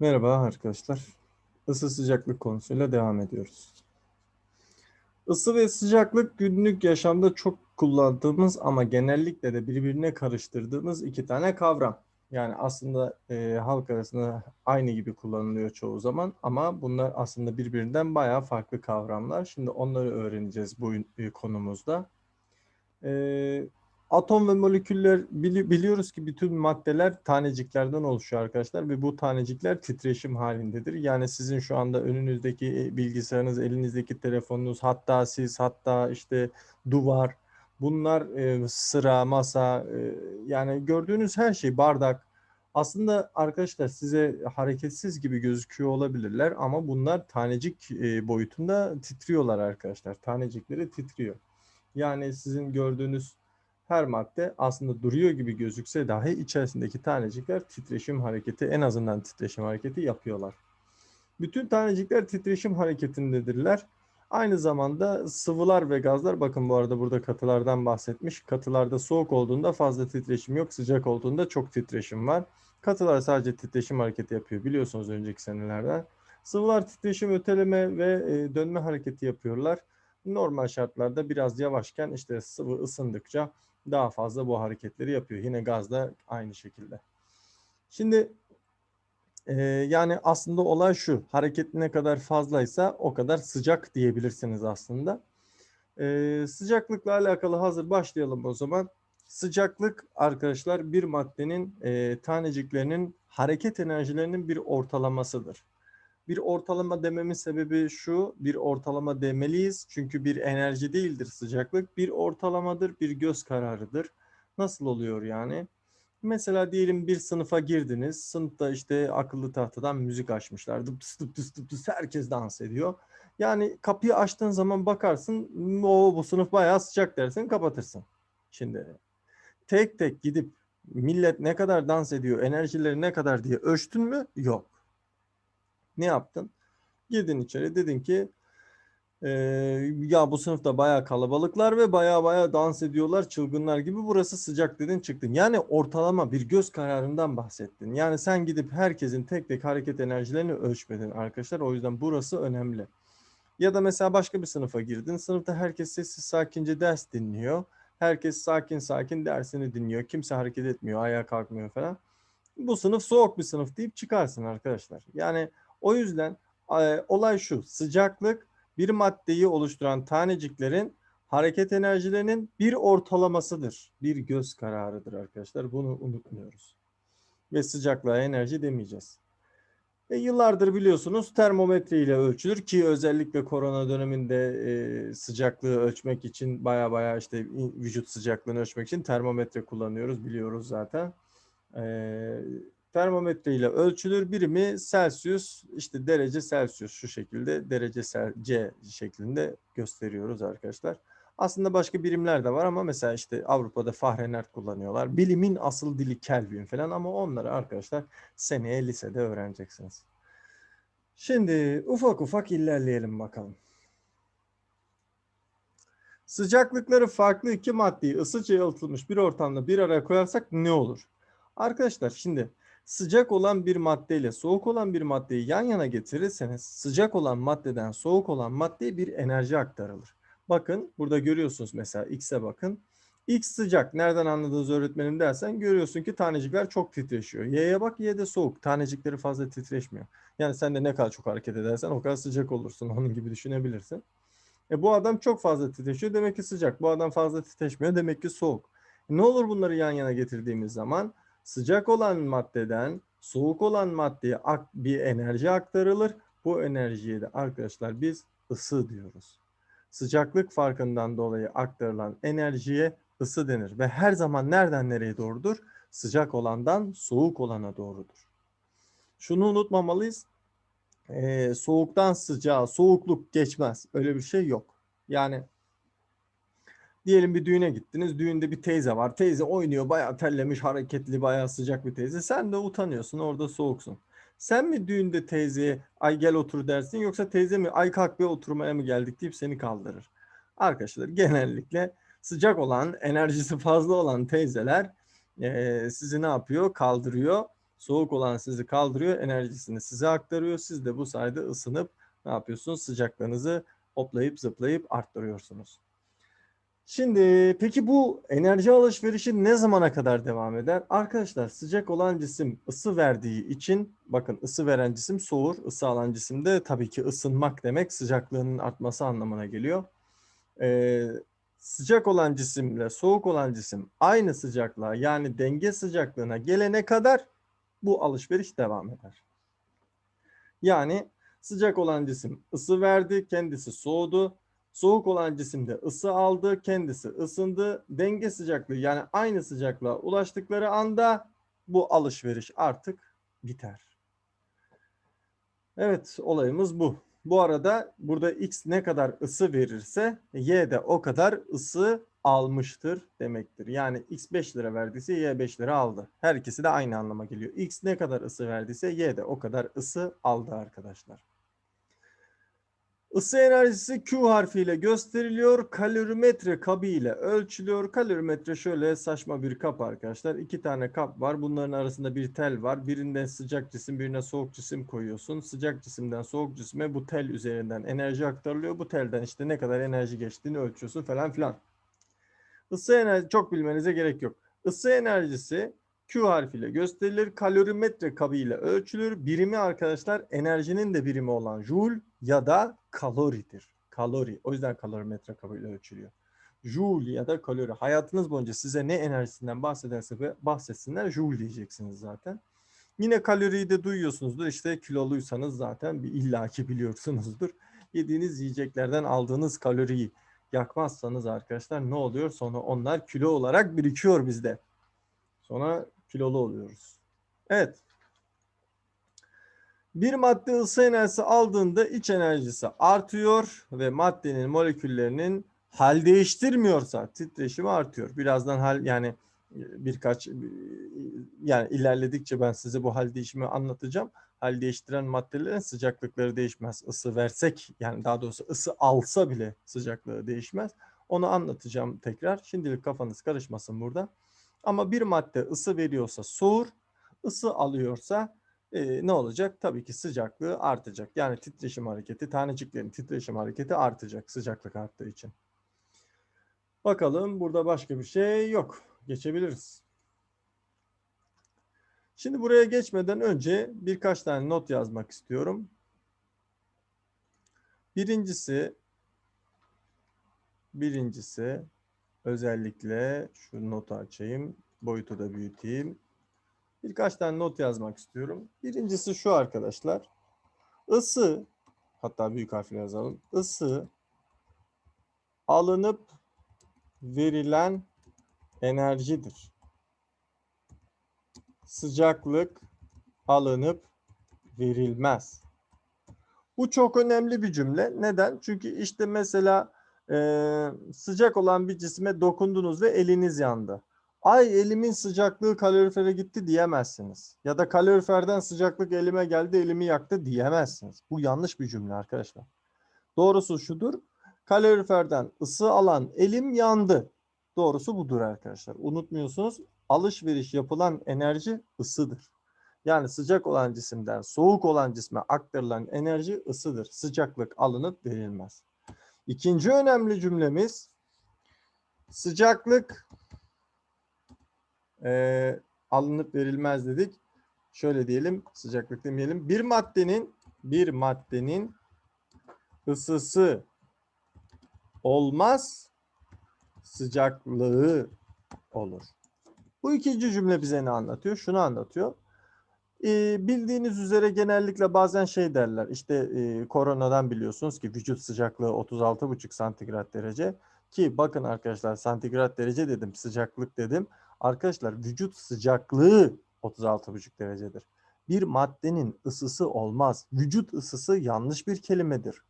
Merhaba arkadaşlar. Isı sıcaklık konusuyla devam ediyoruz. Isı ve sıcaklık günlük yaşamda çok kullandığımız ama genellikle de birbirine karıştırdığımız iki tane kavram. Yani aslında e, halk arasında aynı gibi kullanılıyor çoğu zaman ama bunlar aslında birbirinden bayağı farklı kavramlar. Şimdi onları öğreneceğiz bu e, konumuzda. E, atom ve moleküller bili, biliyoruz ki bütün maddeler taneciklerden oluşuyor arkadaşlar ve bu tanecikler titreşim halindedir. Yani sizin şu anda önünüzdeki e, bilgisayarınız, elinizdeki telefonunuz, hatta siz, hatta işte duvar, bunlar e, sıra, masa, e, yani gördüğünüz her şey, bardak. Aslında arkadaşlar size hareketsiz gibi gözüküyor olabilirler ama bunlar tanecik e, boyutunda titriyorlar arkadaşlar. Tanecikleri titriyor. Yani sizin gördüğünüz her madde aslında duruyor gibi gözükse dahi içerisindeki tanecikler titreşim hareketi en azından titreşim hareketi yapıyorlar. Bütün tanecikler titreşim hareketindedirler. Aynı zamanda sıvılar ve gazlar bakın bu arada burada katılardan bahsetmiş. Katılarda soğuk olduğunda fazla titreşim yok, sıcak olduğunda çok titreşim var. Katılar sadece titreşim hareketi yapıyor biliyorsunuz önceki senelerden. Sıvılar titreşim, öteleme ve e, dönme hareketi yapıyorlar. Normal şartlarda biraz yavaşken işte sıvı ısındıkça daha fazla bu hareketleri yapıyor. Yine gaz da aynı şekilde. Şimdi e, yani aslında olay şu. Hareket ne kadar fazlaysa o kadar sıcak diyebilirsiniz aslında. E, sıcaklıkla alakalı hazır başlayalım o zaman. Sıcaklık arkadaşlar bir maddenin e, taneciklerinin hareket enerjilerinin bir ortalamasıdır. Bir ortalama dememin sebebi şu, bir ortalama demeliyiz. Çünkü bir enerji değildir sıcaklık. Bir ortalamadır, bir göz kararıdır. Nasıl oluyor yani? Mesela diyelim bir sınıfa girdiniz. Sınıfta işte akıllı tahtadan müzik açmışlar. Dıp dıp dıp dıp dıp herkes dans ediyor. Yani kapıyı açtığın zaman bakarsın o bu sınıf bayağı sıcak dersin kapatırsın. Şimdi tek tek gidip millet ne kadar dans ediyor, enerjileri ne kadar diye ölçtün mü? Yok. Ne yaptın? Girdin içeri dedin ki e, ya bu sınıfta bayağı kalabalıklar ve bayağı bayağı dans ediyorlar çılgınlar gibi burası sıcak dedin çıktın. Yani ortalama bir göz kararından bahsettin. Yani sen gidip herkesin tek tek hareket enerjilerini ölçmedin arkadaşlar. O yüzden burası önemli. Ya da mesela başka bir sınıfa girdin. Sınıfta herkes sessiz sakince ders dinliyor. Herkes sakin sakin dersini dinliyor. Kimse hareket etmiyor, ayağa kalkmıyor falan. Bu sınıf soğuk bir sınıf deyip çıkarsın arkadaşlar. Yani o yüzden e, olay şu. Sıcaklık bir maddeyi oluşturan taneciklerin hareket enerjilerinin bir ortalamasıdır. Bir göz kararıdır arkadaşlar. Bunu unutmuyoruz. Ve sıcaklığa enerji demeyeceğiz. E, yıllardır biliyorsunuz termometre ile ölçülür ki özellikle korona döneminde e, sıcaklığı ölçmek için baya baya işte vücut sıcaklığını ölçmek için termometre kullanıyoruz biliyoruz zaten. E, termometre ile ölçülür. Birimi Celsius, işte derece Celsius şu şekilde derece C şeklinde gösteriyoruz arkadaşlar. Aslında başka birimler de var ama mesela işte Avrupa'da Fahrenheit kullanıyorlar. Bilimin asıl dili Kelvin falan ama onları arkadaşlar seneye lisede öğreneceksiniz. Şimdi ufak ufak ilerleyelim bakalım. Sıcaklıkları farklı iki maddeyi ısıca yalıtılmış bir ortamda bir araya koyarsak ne olur? Arkadaşlar şimdi sıcak olan bir maddeyle soğuk olan bir maddeyi yan yana getirirseniz sıcak olan maddeden soğuk olan maddeye bir enerji aktarılır. Bakın burada görüyorsunuz mesela X'e bakın. X sıcak. Nereden anladınız öğretmenim dersen görüyorsun ki tanecikler çok titreşiyor. Y'ye bak Y de soğuk. Tanecikleri fazla titreşmiyor. Yani sen de ne kadar çok hareket edersen o kadar sıcak olursun. Onun gibi düşünebilirsin. E bu adam çok fazla titreşiyor. Demek ki sıcak. Bu adam fazla titreşmiyor. Demek ki soğuk. E ne olur bunları yan yana getirdiğimiz zaman sıcak olan maddeden soğuk olan maddeye bir enerji aktarılır. Bu enerjiye de arkadaşlar biz ısı diyoruz. Sıcaklık farkından dolayı aktarılan enerjiye ısı denir ve her zaman nereden nereye doğrudur? Sıcak olandan soğuk olana doğrudur. Şunu unutmamalıyız. Ee, soğuktan sıcağa soğukluk geçmez. Öyle bir şey yok. Yani Diyelim bir düğüne gittiniz. Düğünde bir teyze var. Teyze oynuyor. Bayağı terlemiş, hareketli, bayağı sıcak bir teyze. Sen de utanıyorsun. Orada soğuksun. Sen mi düğünde teyzeye ay gel otur dersin yoksa teyze mi ay kalk bir oturmaya mı geldik deyip seni kaldırır. Arkadaşlar genellikle sıcak olan, enerjisi fazla olan teyzeler e, sizi ne yapıyor? Kaldırıyor. Soğuk olan sizi kaldırıyor, enerjisini size aktarıyor. Siz de bu sayede ısınıp ne yapıyorsunuz? Sıcaklığınızı hoplayıp zıplayıp arttırıyorsunuz. Şimdi peki bu enerji alışverişi ne zamana kadar devam eder? Arkadaşlar sıcak olan cisim ısı verdiği için bakın ısı veren cisim soğur, ısı alan cisim de tabii ki ısınmak demek sıcaklığının artması anlamına geliyor. Ee, sıcak olan cisimle soğuk olan cisim aynı sıcaklığa yani denge sıcaklığına gelene kadar bu alışveriş devam eder. Yani sıcak olan cisim ısı verdi, kendisi soğudu. Soğuk olan cisimde ısı aldı, kendisi ısındı. Denge sıcaklığı yani aynı sıcaklığa ulaştıkları anda bu alışveriş artık biter. Evet, olayımız bu. Bu arada burada X ne kadar ısı verirse Y de o kadar ısı almıştır demektir. Yani X 5 lira verdiyse Y 5 lira aldı. Her ikisi de aynı anlama geliyor. X ne kadar ısı verdiyse Y de o kadar ısı aldı arkadaşlar. Isı enerjisi Q harfiyle gösteriliyor. Kalorimetre kabı ile ölçülüyor. Kalorimetre şöyle saçma bir kap arkadaşlar. İki tane kap var. Bunların arasında bir tel var. Birinden sıcak cisim, birine soğuk cisim koyuyorsun. Sıcak cisimden soğuk cisime bu tel üzerinden enerji aktarılıyor. Bu telden işte ne kadar enerji geçtiğini ölçüyorsun falan filan. Isı enerji çok bilmenize gerek yok. Isı enerjisi Q harfiyle gösterilir. Kalorimetre kabı ile ölçülür. Birimi arkadaşlar enerjinin de birimi olan joule ya da kaloridir. Kalori. O yüzden kalorimetre kabı ile ölçülüyor. Joule ya da kalori. Hayatınız boyunca size ne enerjisinden bahsederse bahsetsinler joule diyeceksiniz zaten. Yine kaloriyi de duyuyorsunuzdur. İşte kiloluysanız zaten bir illaki biliyorsunuzdur. Yediğiniz yiyeceklerden aldığınız kaloriyi yakmazsanız arkadaşlar ne oluyor? Sonra onlar kilo olarak birikiyor bizde. Sonra kilolu oluyoruz. Evet. Bir madde ısı enerjisi aldığında iç enerjisi artıyor ve maddenin moleküllerinin hal değiştirmiyorsa titreşimi artıyor. Birazdan hal yani birkaç yani ilerledikçe ben size bu hal değişimi anlatacağım. Hal değiştiren maddelerin sıcaklıkları değişmez. Isı versek yani daha doğrusu ısı alsa bile sıcaklığı değişmez. Onu anlatacağım tekrar. Şimdilik kafanız karışmasın burada. Ama bir madde ısı veriyorsa soğur, ısı alıyorsa e, ne olacak? Tabii ki sıcaklığı artacak. Yani titreşim hareketi, taneciklerin titreşim hareketi artacak sıcaklık arttığı için. Bakalım burada başka bir şey yok. Geçebiliriz. Şimdi buraya geçmeden önce birkaç tane not yazmak istiyorum. Birincisi birincisi özellikle şu notu açayım. Boyutu da büyüteyim. Birkaç tane not yazmak istiyorum. Birincisi şu arkadaşlar. Isı hatta büyük harfle yazalım. Isı alınıp verilen enerjidir. Sıcaklık alınıp verilmez. Bu çok önemli bir cümle. Neden? Çünkü işte mesela e, sıcak olan bir cisme dokundunuz ve eliniz yandı. Ay elimin sıcaklığı kalorifere gitti diyemezsiniz. Ya da kaloriferden sıcaklık elime geldi elimi yaktı diyemezsiniz. Bu yanlış bir cümle arkadaşlar. Doğrusu şudur. Kaloriferden ısı alan elim yandı. Doğrusu budur arkadaşlar. Unutmuyorsunuz alışveriş yapılan enerji ısıdır. Yani sıcak olan cisimden soğuk olan cisme aktarılan enerji ısıdır. Sıcaklık alınıp verilmez. İkinci önemli cümlemiz sıcaklık e, alınıp verilmez dedik. Şöyle diyelim sıcaklık demeyelim. Bir maddenin bir maddenin ısısı olmaz sıcaklığı olur. Bu ikinci cümle bize ne anlatıyor? Şunu anlatıyor. Ee, bildiğiniz üzere genellikle bazen şey derler. İşte e, koronadan biliyorsunuz ki vücut sıcaklığı 36,5 santigrat derece. Ki bakın arkadaşlar santigrat derece dedim, sıcaklık dedim. Arkadaşlar vücut sıcaklığı 36,5 derecedir. Bir maddenin ısısı olmaz. Vücut ısısı yanlış bir kelimedir.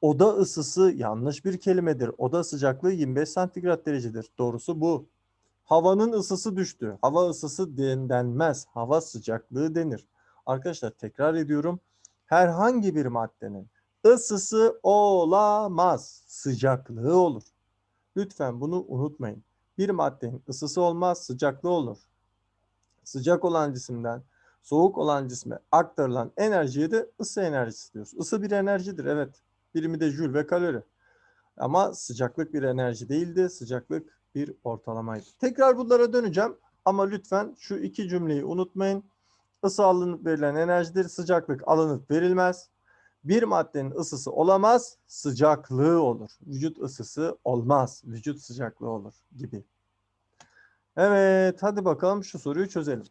Oda ısısı yanlış bir kelimedir. Oda sıcaklığı 25 santigrat derecedir. Doğrusu bu. Havanın ısısı düştü. Hava ısısı denmez. Hava sıcaklığı denir. Arkadaşlar tekrar ediyorum. Herhangi bir maddenin ısısı olamaz. Sıcaklığı olur. Lütfen bunu unutmayın. Bir maddenin ısısı olmaz, sıcaklığı olur. Sıcak olan cisimden Soğuk olan cisme aktarılan enerjiye de ısı enerjisi diyoruz. Isı bir enerjidir evet. Birimi de jül ve kalori. Ama sıcaklık bir enerji değildi. Sıcaklık bir ortalamaydı. Tekrar bunlara döneceğim. Ama lütfen şu iki cümleyi unutmayın. Isı alınıp verilen enerjidir. Sıcaklık alınıp verilmez. Bir maddenin ısısı olamaz, sıcaklığı olur. Vücut ısısı olmaz, vücut sıcaklığı olur gibi. Evet, hadi bakalım şu soruyu çözelim.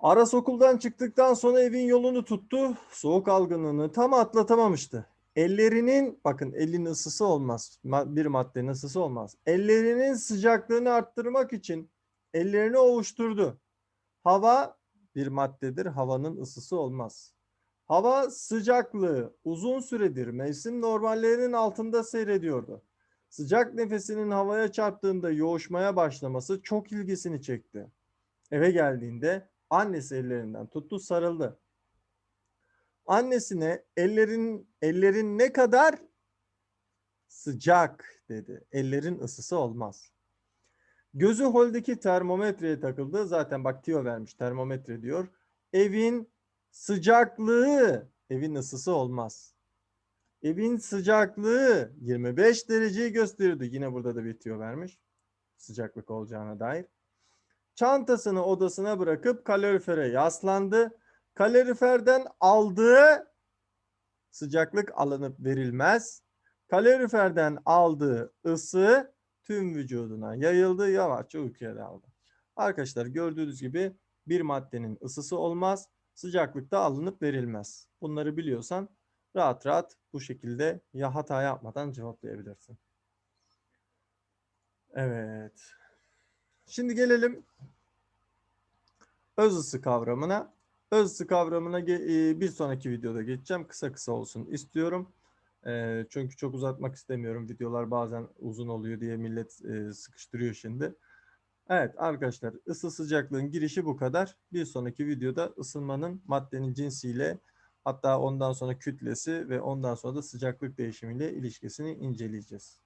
Aras okuldan çıktıktan sonra evin yolunu tuttu. Soğuk algınlığını tam atlatamamıştı. Ellerinin, bakın elin ısısı olmaz. ma- Bir maddenin ısısı olmaz. Ellerinin sıcaklığını arttırmak için ellerini ovuşturdu. Hava bir maddedir. Havanın ısısı olmaz. Hava sıcaklığı uzun süredir mevsim normallerinin altında seyrediyordu. Sıcak nefesinin havaya çarptığında yoğuşmaya başlaması çok ilgisini çekti. Eve geldiğinde annesi ellerinden tuttu sarıldı. Annesine ellerin ellerin ne kadar sıcak dedi. Ellerin ısısı olmaz. Gözü holdeki termometreye takıldı. Zaten bak Tio vermiş termometre diyor. Evin sıcaklığı, evin ısısı olmaz. Evin sıcaklığı 25 dereceyi gösteriyordu. Yine burada da bir tüyo vermiş. Sıcaklık olacağına dair. Çantasını odasına bırakıp kalorifere yaslandı. Kaloriferden aldığı sıcaklık alınıp verilmez. Kaloriferden aldığı ısı tüm vücuduna yayıldı. Yavaşça uykuya daldı. Arkadaşlar gördüğünüz gibi bir maddenin ısısı olmaz. Sıcaklıkta alınıp verilmez. Bunları biliyorsan rahat rahat bu şekilde ya hata yapmadan cevaplayabilirsin. Evet. Şimdi gelelim öz ısı kavramına. Isı kavramına e, bir sonraki videoda geçeceğim. Kısa kısa olsun istiyorum. E, Çünkü çok uzatmak istemiyorum. Videolar bazen uzun oluyor diye millet e, sıkıştırıyor şimdi. Evet arkadaşlar ısı sıcaklığın girişi bu kadar. Bir sonraki videoda ısınmanın maddenin cinsiyle hatta ondan sonra kütlesi ve ondan sonra da sıcaklık değişimiyle ilişkisini inceleyeceğiz.